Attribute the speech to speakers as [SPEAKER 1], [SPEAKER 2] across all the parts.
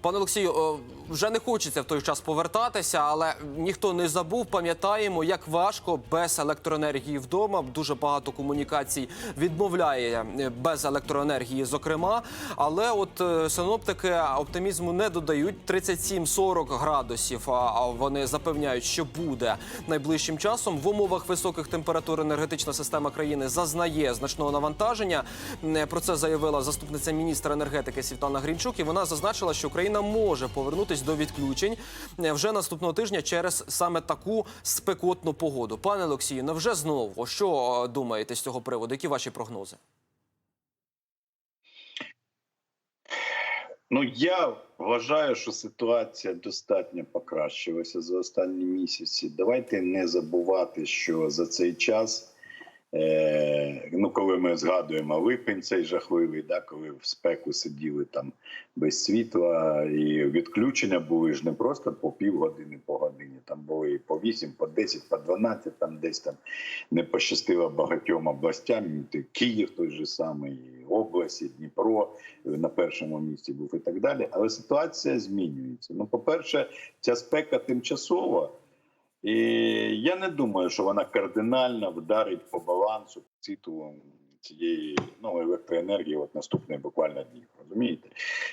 [SPEAKER 1] Пане Олексію, вже не хочеться в той час повертатися, але ніхто не забув. Пам'ятаємо, як важко без електроенергії вдома. Дуже багато комунікацій відмовляє е, без електроенергії, зокрема. Але от е, синоптики оптимізму не додають 37-40 градусів. А вони запевняють, що буде найближчим часом. В умовах високих температур енергетична система країни зазнає значного навантаження. Е, Про це заявила заступниця міністра енергетики Світлана Грінчук. І вона зазначила, що Україна може повернутись до відключень е, вже наступного тижня через саме таку спекотну погоду. Пане Олексію, невже знову що е, думаєте з цього приводу? Які ваші прогнози?
[SPEAKER 2] Ну я вважаю, що ситуація достатньо покращилася за останні місяці. Давайте не забувати, що за цей час, е, ну коли ми згадуємо липень цей жахливий, да, коли в спеку сиділи там без світла, і відключення були ж не просто по півгодини, по годині. Там були і по 8, по 10, по 12, там десь там не пощастило багатьом областям. Київ той же самий, і область, і Дніпро на першому місці був і так далі. Але ситуація змінюється. Ну, по-перше, ця спека тимчасова. І я не думаю, що вона кардинально вдарить по балансу світу цієї ну, електроенергії от наступних буквально днів. Розумієте?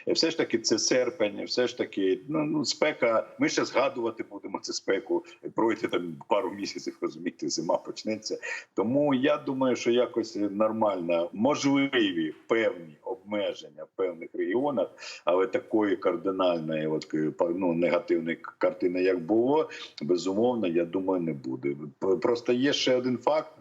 [SPEAKER 2] І все ж таки це серпень, все ж таки, ну, ну спека. Ми ще згадувати будемо цю спеку. Пройде там пару місяців, розумієте, зима почнеться. Тому я думаю, що якось нормально можливі певні обмеження в певних регіонах, але такої кардинальної, от ну, негативної картини, як було, безумовно, я думаю, не буде. Просто є ще один факт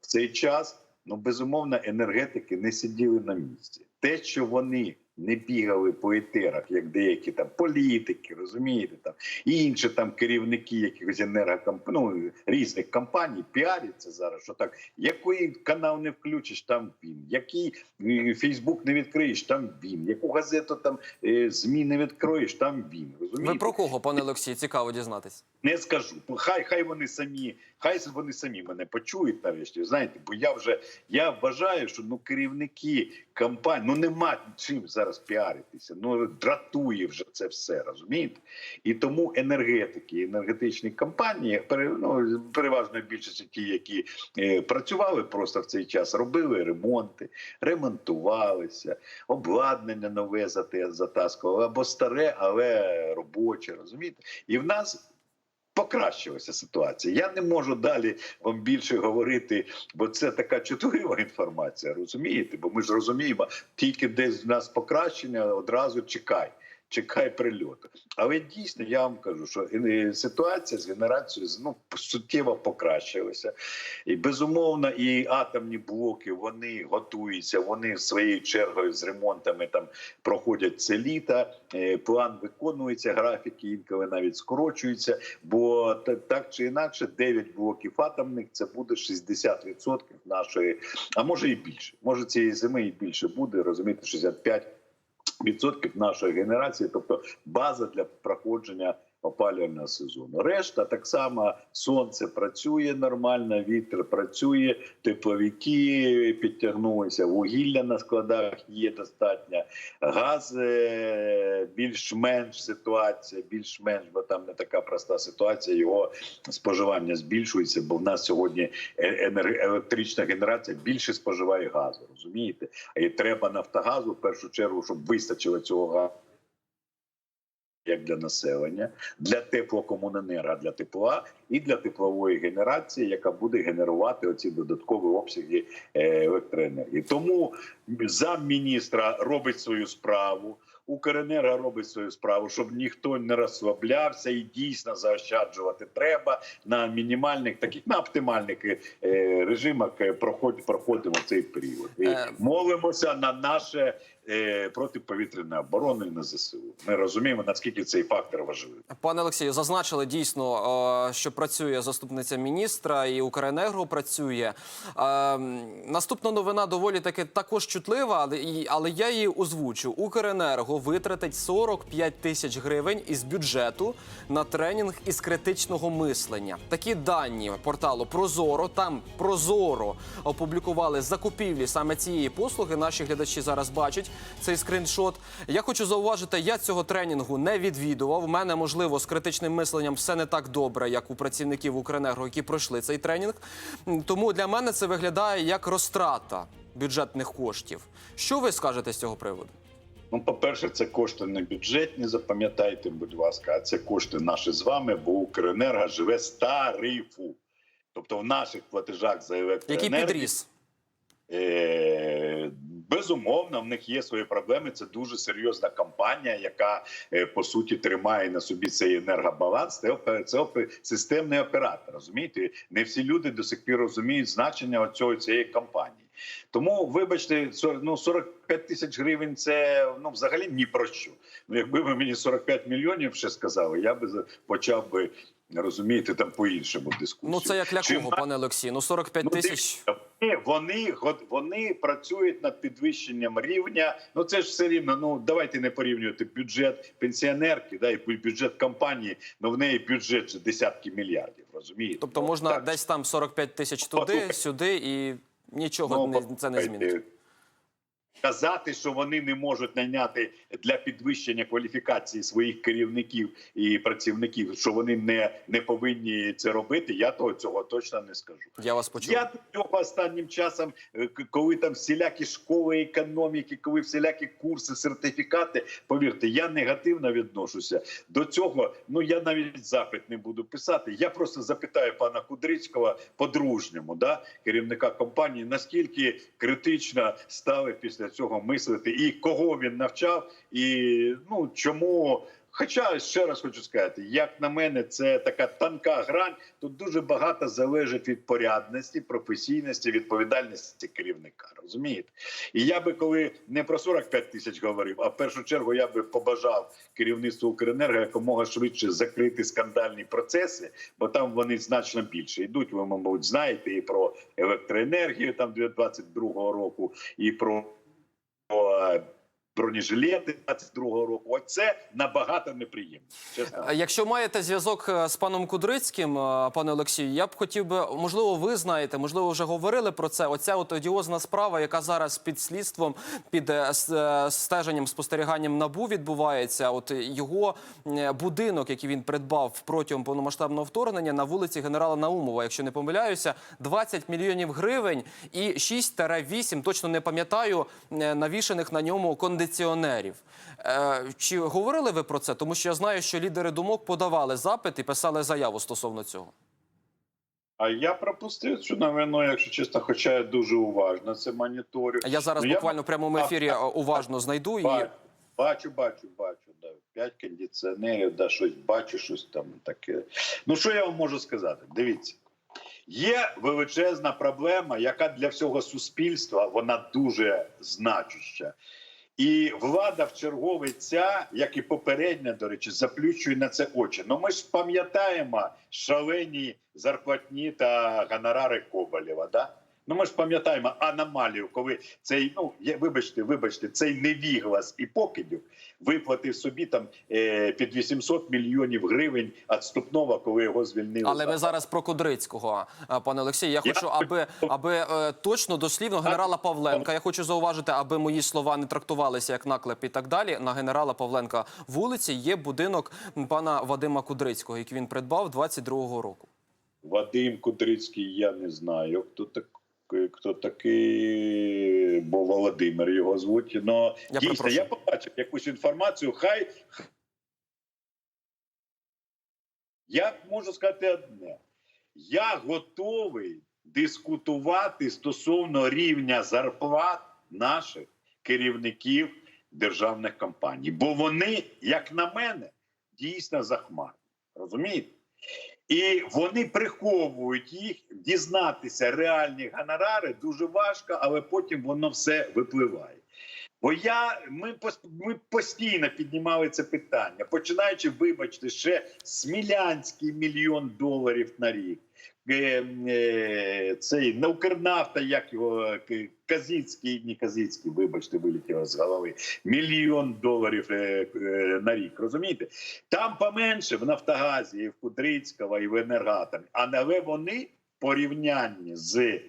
[SPEAKER 2] в цей час. Ну, безумовно, енергетики не сиділи на місці. Те, що вони не бігали по етерах, як деякі там політики, розумієте, там і інші там керівники якихось енергокомп... ну, різних компаній піаряться зараз. Що так, який канал не включиш, там він, який е, Фейсбук не відкриєш, там він, яку газету там е, змі не відкроєш, там він. Розумієте?
[SPEAKER 1] Ви про кого, пане Олексію? Цікаво дізнатись.
[SPEAKER 2] Не скажу. Хай хай вони самі, хай вони самі мене почують нарешті. Знаєте, бо я вже я вважаю, що ну керівники компаній, ну нема чим зараз піаритися. Ну дратує вже це все, розумієте? І тому енергетики, енергетичні компанії, ну, переважно більшості ті, які е, працювали просто в цей час, робили ремонти, ремонтувалися, обладнання нове затаскували, або старе, але робоче, розумієте? І в нас. Покращилася ситуація. Я не можу далі вам більше говорити, бо це така чутлива інформація. Розумієте? Бо ми ж розуміємо, тільки десь в нас покращення, одразу чекай. Чекай прильоту. Але дійсно я вам кажу, що ситуація з генерацією ну, суттєво покращилася. І безумовно, і атомні блоки вони готуються. Вони своєю чергою з ремонтами там проходять це літо. Е, План виконується, графіки інколи навіть скорочуються. Бо так чи інакше, 9 блоків атомних це буде 60% нашої, а може і більше. Може цієї зими і більше буде. Розумієте, 65% відсотків нашої генерації, тобто база для проходження опалювального сезону. Решта так само сонце працює нормально, вітер працює, тепловики підтягнулися, вугілля на складах є достатньо, газ е, більш-менш ситуація, більш-менш, бо там не така проста ситуація. Його споживання збільшується, бо в нас сьогодні е- електрична генерація більше споживає газу. Розумієте? І треба Нафтогазу в першу чергу, щоб вистачило цього газу. Як для населення, для теплокомуненерго, для тепла і для теплової генерації, яка буде генерувати оці додаткові обсяги е, електроенергії. Тому замміністра робить свою справу. Укренерго робить свою справу, щоб ніхто не розслаблявся і дійсно заощаджувати треба на мінімальних, таких на оптимальних е, режимах е, проходимо цей період. І молимося на наше е, протиповітряне оборони на ЗСУ. Ми розуміємо, наскільки цей фактор важливий.
[SPEAKER 1] Пане Олексію, зазначили дійсно, е, що працює заступниця міністра і Укренерго працює. Е, Наступна новина доволі таки також чутлива, але я її озвучу. Укренерго витратить 45 тисяч гривень із бюджету на тренінг із критичного мислення. Такі дані порталу Прозоро там Прозоро опублікували закупівлі саме цієї послуги. Наші глядачі зараз бачать. Цей скріншот. Я хочу зауважити, я цього тренінгу не відвідував. У мене можливо з критичним мисленням все не так добре, як у працівників Укренерго, які пройшли цей тренінг. Тому для мене це виглядає як розтрата бюджетних коштів. Що ви скажете з цього приводу?
[SPEAKER 2] Ну, по-перше, це кошти не бюджетні, запам'ятайте, будь ласка, а це кошти наші з вами, бо Укренерго живе з тарифу. Тобто в наших платежах за
[SPEAKER 1] Який підріс?
[SPEAKER 2] Е, Безумовно, в них є свої проблеми. Це дуже серйозна компанія, яка е, по суті тримає на собі цей енергобаланс. Це це системний оператор. Розумієте, не всі люди до сих пір розуміють значення оцього цієї компанії. Тому, вибачте, ну 45 тисяч гривень це ну взагалі ні про що. Ну, якби ви мені 45 мільйонів ще сказали, я би почав би розумієте там по іншому дискусію.
[SPEAKER 1] Ну це як для кого, пане Олексію? Ну 45
[SPEAKER 2] Ну,
[SPEAKER 1] тисяч.
[SPEAKER 2] Вони, вони, вони працюють над підвищенням рівня. Ну це ж все рівно. Ну давайте не порівнювати бюджет пенсіонерки, да, і бюджет компанії. Ну в неї бюджет же десятки мільярдів. Розумієте?
[SPEAKER 1] Тобто
[SPEAKER 2] Ну,
[SPEAKER 1] можна
[SPEAKER 2] так.
[SPEAKER 1] десь там 45 тисяч туди,
[SPEAKER 2] Послухайте.
[SPEAKER 1] сюди і нічого
[SPEAKER 2] Ну,
[SPEAKER 1] не, це не змінить.
[SPEAKER 2] Казати, що вони не можуть найняти для підвищення кваліфікації своїх керівників і працівників, що вони не, не повинні це робити. Я того цього точно не скажу.
[SPEAKER 1] Я вас почув.
[SPEAKER 2] Я до цього останнім часом, е, коли там всілякі школи економіки, коли всілякі курси, сертифікати, повірте, я негативно відношуся до цього. Ну я навіть запит не буду писати. Я просто запитаю пана Кудрицького по-дружньому, да, керівника компанії, наскільки критично стали після цього мислити, і кого він навчав, і ну чому. Хоча ще раз хочу сказати, як на мене, це така тонка грань. Тут дуже багато залежить від порядності, професійності, відповідальності керівника. Розумієте? І я би коли не про 45 тисяч говорив, а в першу чергу я би побажав керівництву Укренерго якомога швидше закрити скандальні процеси, бо там вони значно більше йдуть. Ви, мабуть, знаєте і про електроенергію там 2022 року, і про. Про Бронежилети 22-го року. Оце набагато неприємно. Чесно.
[SPEAKER 1] Якщо маєте зв'язок е, з паном Кудрицьким, е, пане Олексію, я б хотів би, можливо, ви знаєте, можливо, вже говорили про це. Оця от одіозна справа, яка зараз під слідством, під е, стеженням, спостеріганням набу відбувається. От його будинок, який він придбав протягом повномасштабного вторгнення на вулиці генерала Наумова, якщо не помиляюся, 20 мільйонів гривень і 6-8, точно не пам'ятаю, навішаних на ньому кондиціонерів. Е, Чи говорили ви про це? Тому що я знаю, що лідери думок подавали запит і писали заяву стосовно цього.
[SPEAKER 2] А я пропустив цю новину, якщо чесно, хоча я дуже уважно це моніторю.
[SPEAKER 1] Я зараз
[SPEAKER 2] Ну, я
[SPEAKER 1] буквально в прямому ефірі е, уважно знайду і
[SPEAKER 2] Бачу, бачу, бачу, бачу. Да. П'ять кондиціонерів, да, щось бачу, щось там таке. Ну що я вам можу сказати? Дивіться. Є величезна проблема, яка для всього суспільства вона дуже значуща. І влада в черговий ця, як і попередня, до речі, заплющує на це очі. Ну ми ж пам'ятаємо шалені зарплатні та гонорари Коболєва, да? Ну ми ж пам'ятаємо аномалію, коли цей, ну вибачте, вибачте, цей невіглас і покидюк виплатив собі там е, під 800 мільйонів гривень відступного, коли його звільнили.
[SPEAKER 1] але ми зараз про Кудрицького, е, пане Олексію. Я хочу, аби аби е, точно дослівно генерала Павленка. Я хочу зауважити, аби мої слова не трактувалися як наклеп і так далі. На генерала Павленка вулиці є будинок пана Вадима Кудрицького, який він придбав 22-го року.
[SPEAKER 2] Вадим Кудрицький, я не знаю, хто так. Хто такий, бо Володимир його звуть. Но
[SPEAKER 1] Я
[SPEAKER 2] дійсно,
[SPEAKER 1] перепрошую.
[SPEAKER 2] я побачив якусь інформацію. Хай я можу сказати одне: я готовий дискутувати стосовно рівня зарплат наших керівників державних компаній, бо вони, як на мене, дійсно захмарні. Розумієте? І вони приховують їх, дізнатися реальні гонорари дуже важко, але потім воно все випливає. Бо я ми ми постійно піднімали це питання, починаючи, вибачте, ще Смілянський мільйон доларів на рік. Е, е, цей на Укрнафта, як його Казицький, не Казицький, вибачте, вилетіло з голови. Мільйон доларів е, на рік. Розумієте? Там поменше в Нафтогазі, і в Кудрицького, і в Енергатомі. А але вони порівнянні з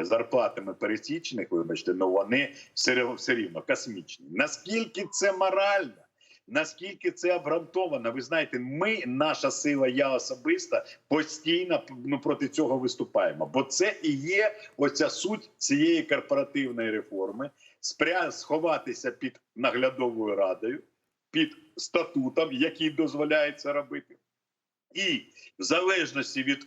[SPEAKER 2] зарплатами пересічних, вибачте, ну вони все рівно космічні. Наскільки це морально? Наскільки це обґрунтовано? Ви знаєте, ми, наша сила, я особисто постійно ну, проти цього виступаємо. Бо це і є оця суть цієї корпоративної реформи: спря сховатися під наглядовою радою, під статутом, який дозволяє це робити, і в залежності від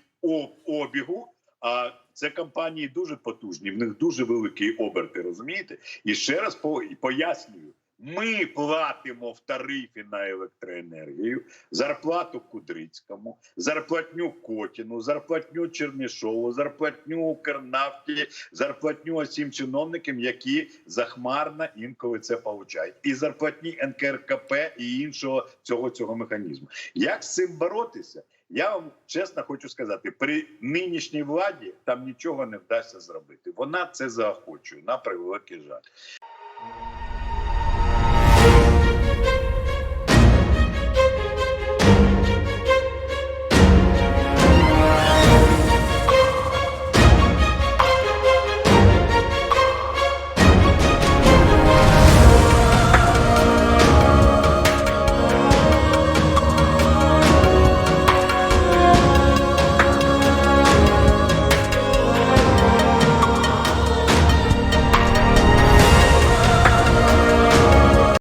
[SPEAKER 2] обігу. А це компанії дуже потужні, в них дуже великі оберти, розумієте? І ще раз пояснюю: ми платимо в тарифі на електроенергію, зарплату Кудрицькому, зарплатню Котіну, зарплатню Чернишову, зарплатню Укрнафті, зарплатню усім чиновникам, які захмарно інколи це получають. І зарплатні НКРКП і іншого цього цього механізму. Як з цим боротися? Я вам чесно хочу сказати, при нинішній владі там нічого не вдасться зробити. Вона це заохочує на превеликий жаль.